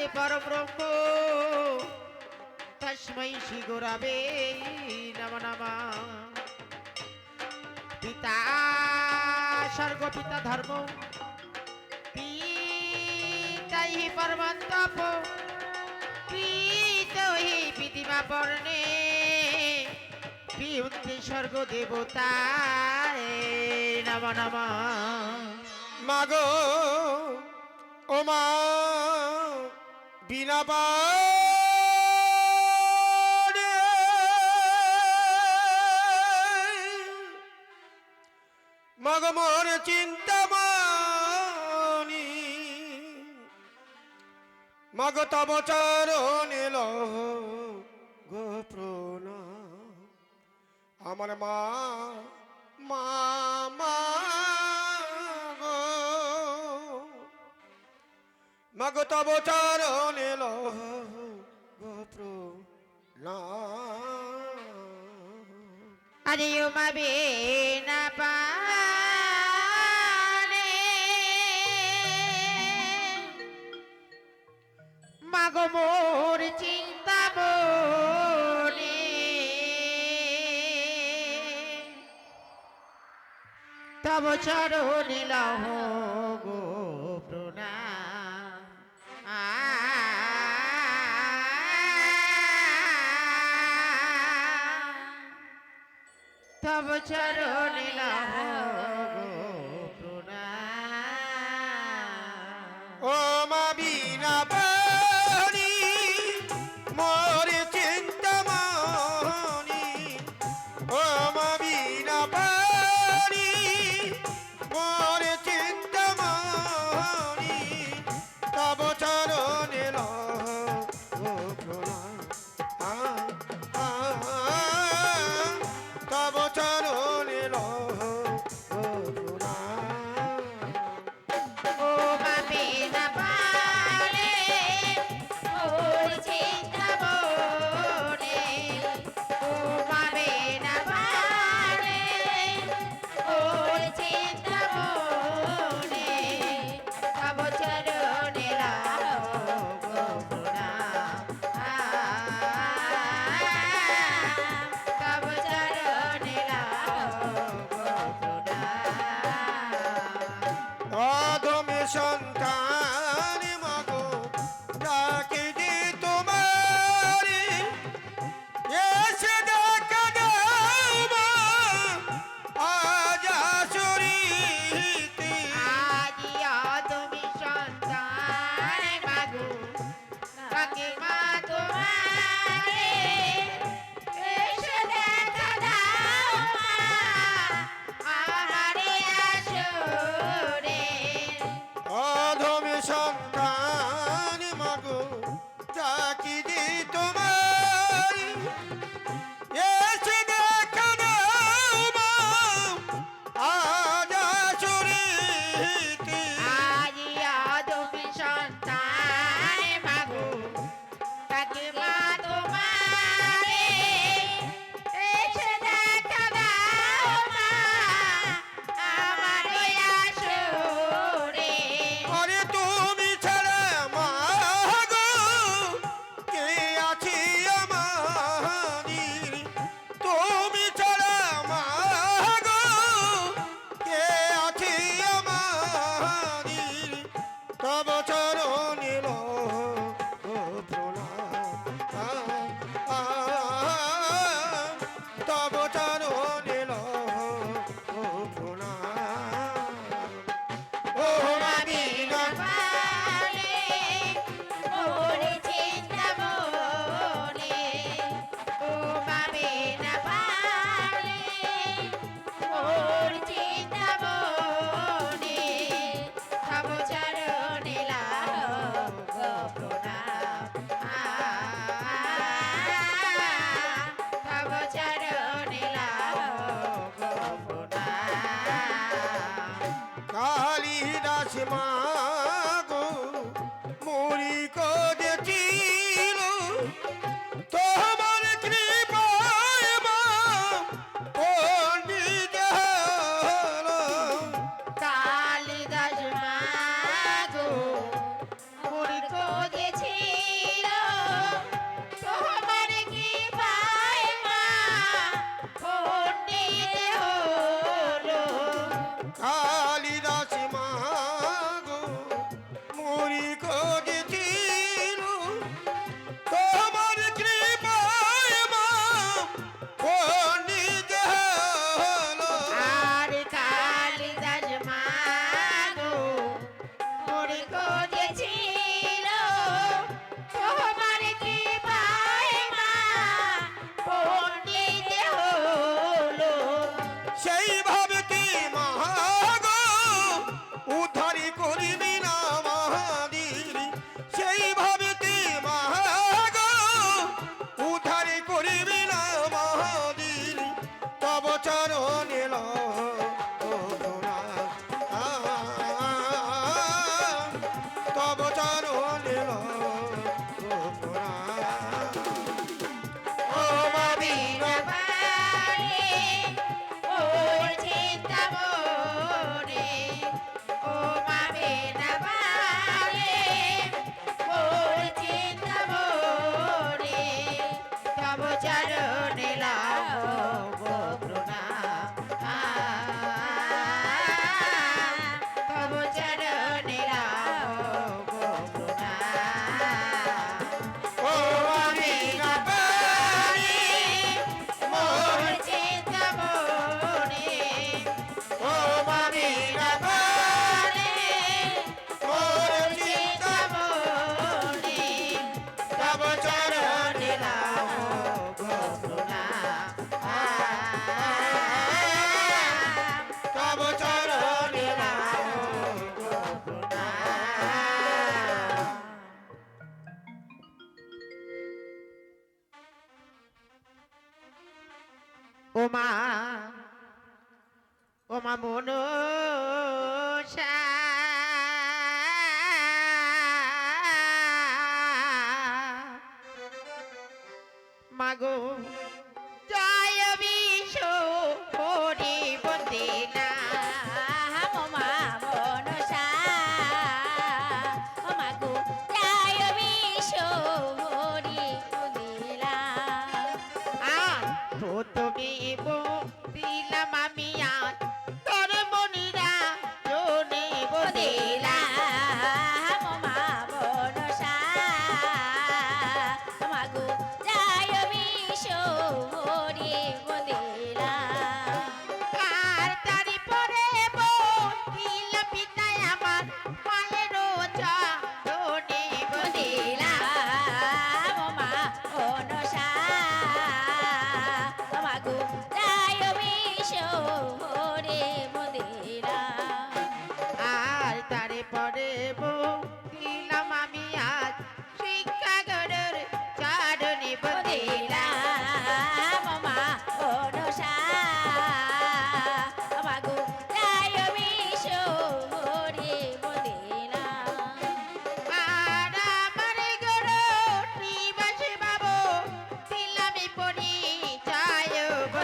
যে পরব্রহ্ম। তস্মৈ শ্রী শিগোরাবে নম নমা। পিতা স্বর্গ পিতা ধর্ম। পিতাই পরমন্তপ। পিত হি পিতিমা পর্ণে পিউন্তি স্বর্গ দেবতা নম নম। মাগ ও মা বিনাবা মগমোর চিন্তামণি মগ তব চরণিল গোপ্রণ আমার মা মা। মগতব চরণে লহ আরে উমা বেনা পা মাগো মোর চিন্তা মনে। তব চরণে লহ গো চরণে সন্তান।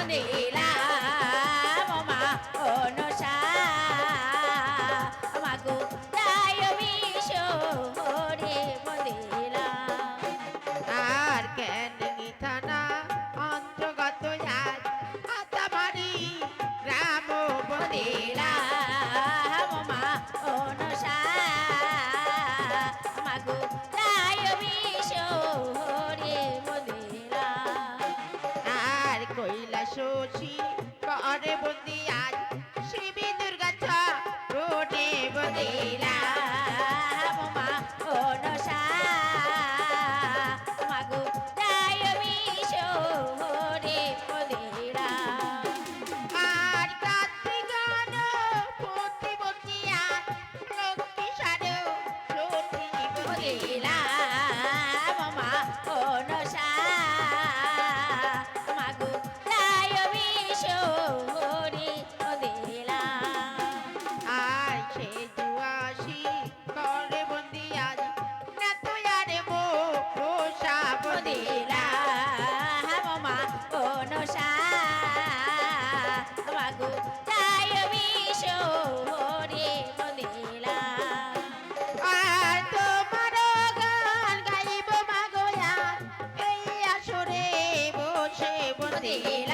Monday, Happy.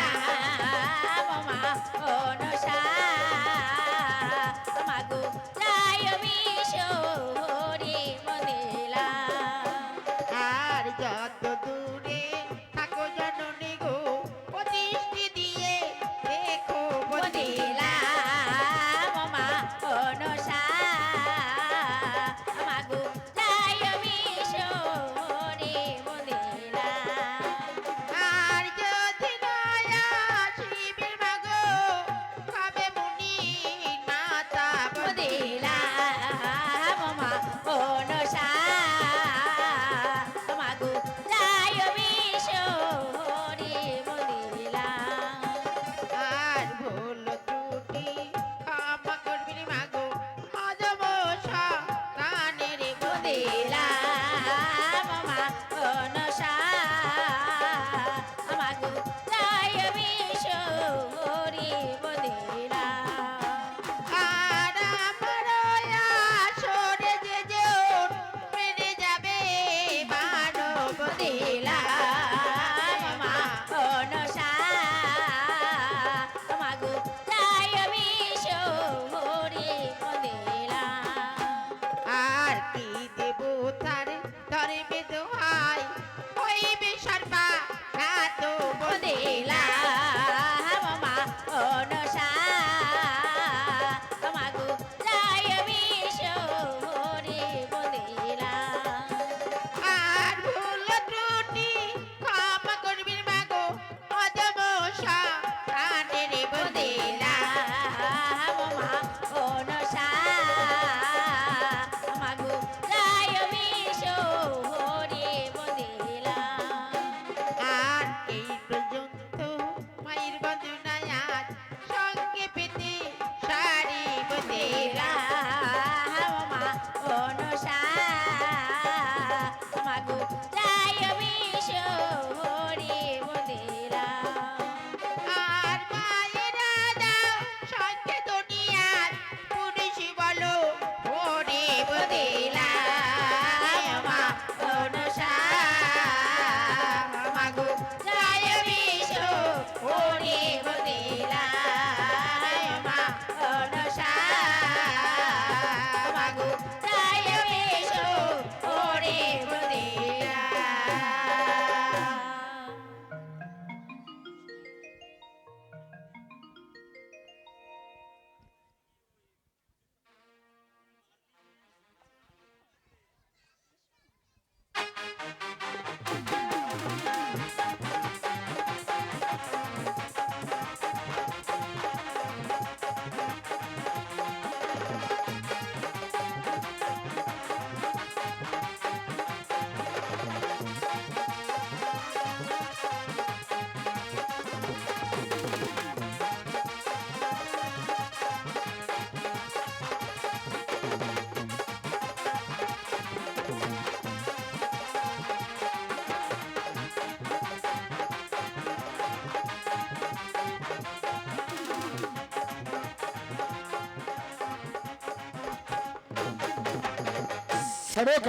సరోక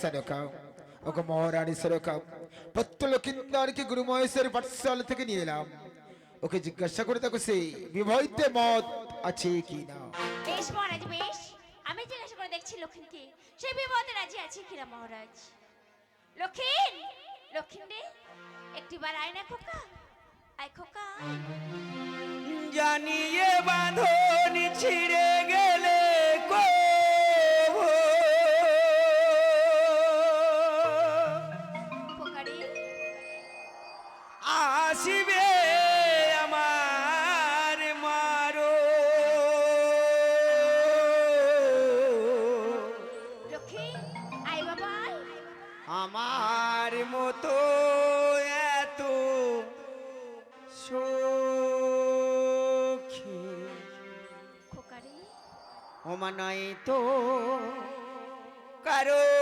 సరోక ఒక মহারানী সরকা পত্তলকিন্দারকে গুরু মহেশের পাঠশালা থেকে নিয়ে এলাম ওকে জিজ্ঞাসা করে দেখো সে বিবাহিতে মত আছে কি না বেশ মহারাজ বেশ আমি জিজ্ঞাসা করে দেখছি লক্ষ্মীকে সে বিপদে রাজি আছে কিনা মহারাজ লক্ষ্মীন লক্ষ্মীন রে একটিবার আয় না খোকা আয় খোকা আয়। জানিয়ে বাঁধন ছিঁড়ে গেলে অমানাই তো কারও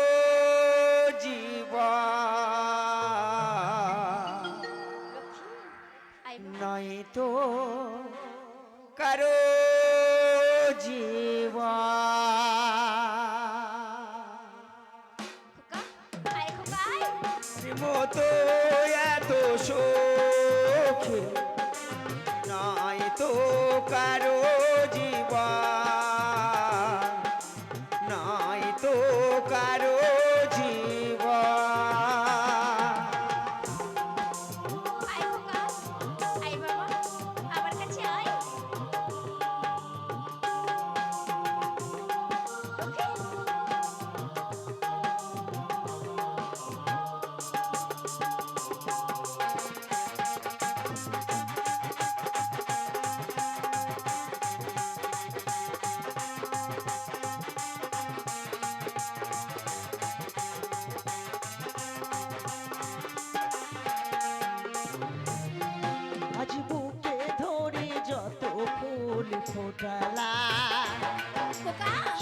ফোটালা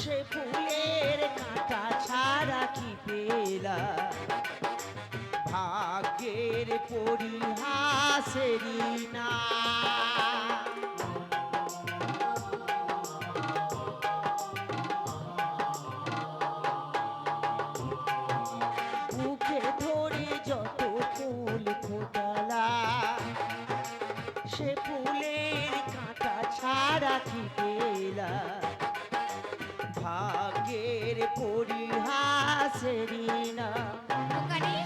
সে ফুলের কাঁটা ছাড়া কি পেলা ভাগ্যের পরিহাসেরই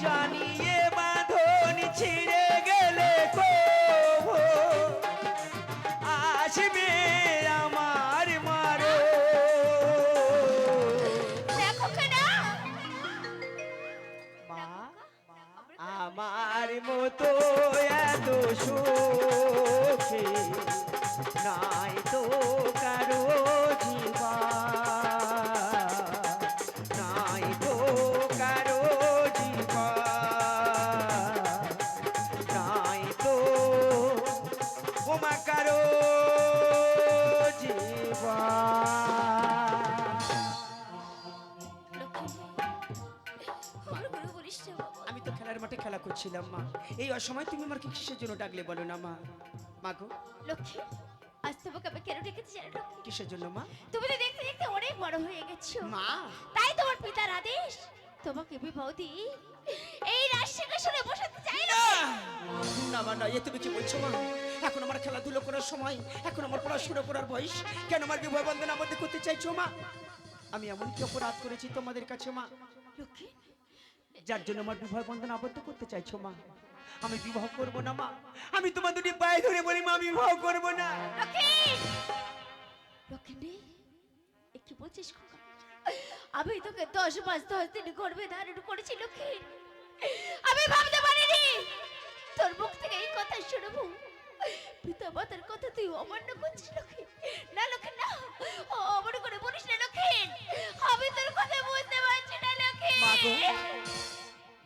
জানিয়ে বাঁধন ছিঁড়ে গেলে কবো। আসবে আমার মারো। আমার মতো এত সুখে নাই তো কারও খেলা করছিলাম মা। এই অসময় তুমি আমার কিসের জন্য ডাকলে বলো না মা? মা গো। লক্ষ্মী আজ তোমাকে আমি কেন ডেকেছি জানো লক্ষ্মী? কিসের জন্য মা? তুমি তো দেখতে দেখতে অনেক বড় হয়ে গেছো। মা। তাই তোমার পিতার আদেশ। তোমাকে বিবাহ দিই এই রাজসিংহাসনে বসাতে চাই না। না মা না এ তুমি কি বলছো মা? এখন আমার খেলাধুলো করার সময় এখন আমার পড়াশোনা করার বয়স কেন আমার বিবাহ বন্ধন আবদ্ধ করতে চাইছো মা? আমি এমন কি অপরাধ করেছি তোমাদের কাছে মা। লক্ষ্মী যার জন্য আমার বিবাহ বন্ধন আবদ্ধ করতে চাইছো মা। আমি বিবাহ করব না মা। আমি তোমার দুটি পায়ে ধরে বলি মা আমি বিবাহ করব না। কি বলছিস আমি তোকে দশ মাস দশ দিন গর্ভে ধারণ করেছি লক্ষ্মী আমি ভাবতে পারিনি। তোর মুখ থেকে এই কথা শুনব। পিতা মাতার কথা তুই অমান্য করছিস লক্ষ্মী না লক্ষ্মী না। অমান্য করে বলিস না লক্ষ্মী আমি তোর কথা বুঝতে পারছি না লক্ষ্মী।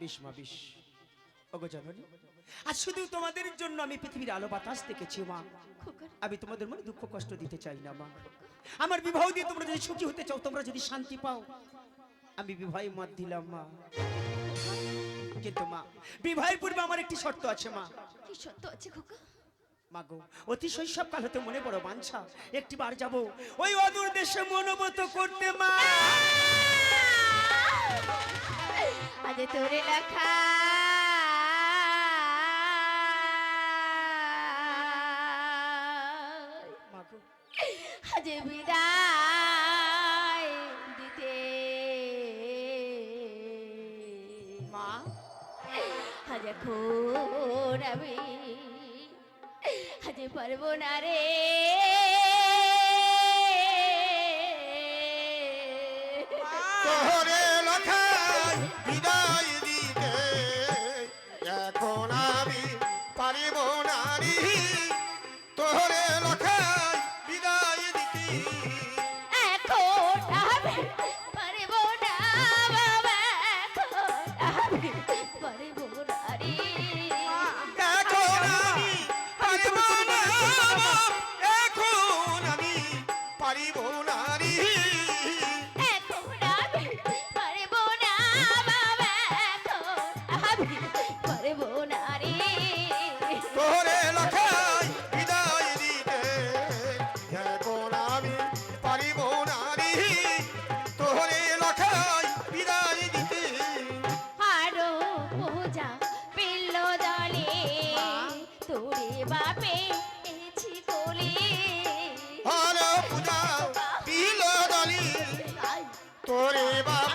বিষ মা বিষ ওগো জাননি আর শুধু তোমাদের জন্য আমি পৃথিবীর আলো বাতাস দেখেছি মা। আমি তোমাদের মনে দুঃখ কষ্ট দিতে চাই না মা। আমার বিবাহ দিয়ে তোমরা যদি সুখী হতে চাও তোমরা যদি শান্তি পাও আমি বিবাহে মত দিলাম মা। কিন্তু মা বিবাহের পূর্বে আমার একটি শর্ত আছে মা। কি শর্ত আছে খোকা? মা গো অতি শৈশব কাল হতে মনে বড় বাঞ্ছা একটি বার যাব ওই অদূর দেশে মনোবত করতে মা। আজ তোরে লেখা। আজ বিদায় দিতে। মা? আজ এখন আমি আজ পারব না রে। তোরে বাপে এছি কোলে আর পূজা পিলো দলি। তোরে বাপি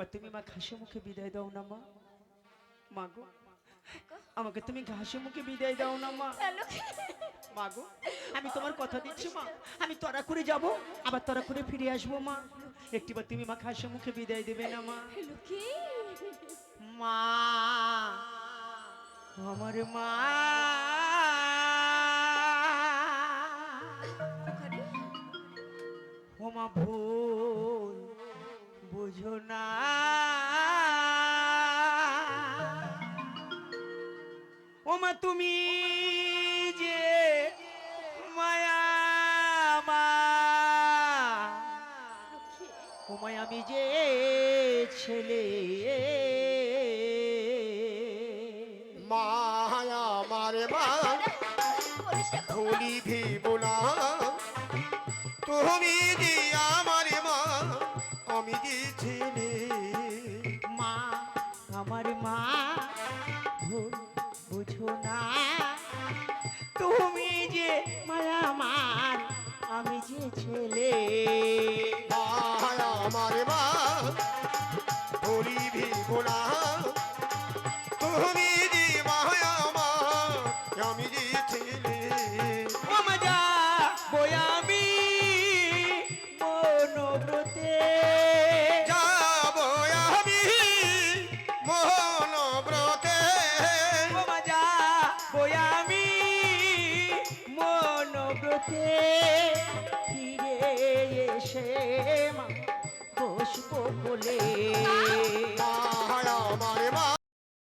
একটিবার তুমি মা ঘাসে মুখে বিদায় দাও না মা। মাগো আমাকে তুমি ঘাসে মুখে বিদায় দাও না মা। মাগো আমি তোমার কথা দিচ্ছি মা আমি তরা করে যাব আবার তরা করে ফিরে আসব মা। একটিবার তুমি মা ঘাসে মুখে বিদায় দেবে না মা। মা আমার মা। ও মা ভুল তুমি যে মায়া মা। আমি যে ছেলে। মায়া মারে মা। ভুলি ভিব তুমি যে মায়া আমার আমি যে ছেলে।